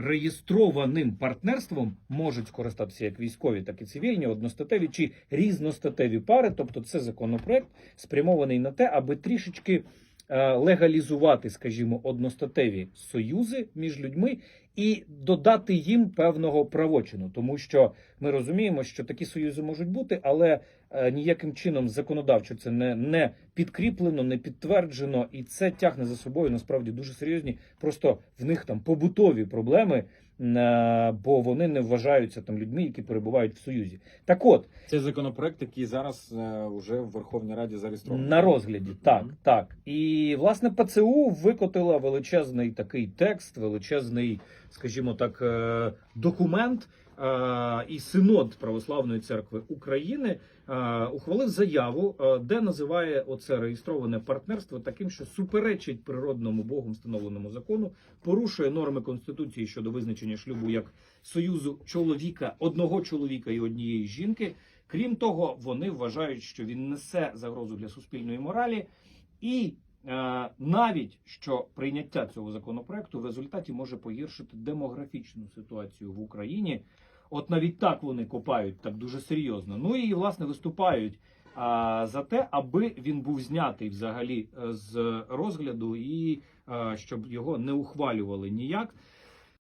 реєстрованим партнерством можуть скористатися як військові, так і цивільні, одностатеві чи різностатеві пари. Тобто, це законопроект спрямований на те, аби трішечки легалізувати, скажімо, одностатеві союзи між людьми і додати їм певного правочину, тому що ми розуміємо, що такі союзи можуть бути, але е, ніяким чином законодавчо це не, не підкріплено, не підтверджено, і це тягне за собою насправді дуже серйозні. Просто в них там побутові проблеми, е, бо вони не вважаються там людьми, які перебувають в союзі. Так от. Це законопроект, який зараз е, вже в Верховній Раді зареєстрований. На розгляді, так, так. І власне ПЦУ викотила величезний такий текст, величезний, скажімо так, е, документ. е, І синод Православної церкви України е, ухвалив заяву, де називає оце реєстроване партнерство таким, що суперечить природному Богом встановленому закону, порушує норми конституції щодо визначення шлюбу як союзу чоловіка, одного чоловіка і однієї жінки. Крім того, вони вважають, що він несе загрозу для суспільної моралі, і навіть що прийняття цього законопроекту в результаті може погіршити демографічну ситуацію в Україні. От навіть так вони копають так дуже серйозно. Ну і власне виступають а, за те, аби він був знятий взагалі е, з розгляду і а, щоб його не ухвалювали ніяк.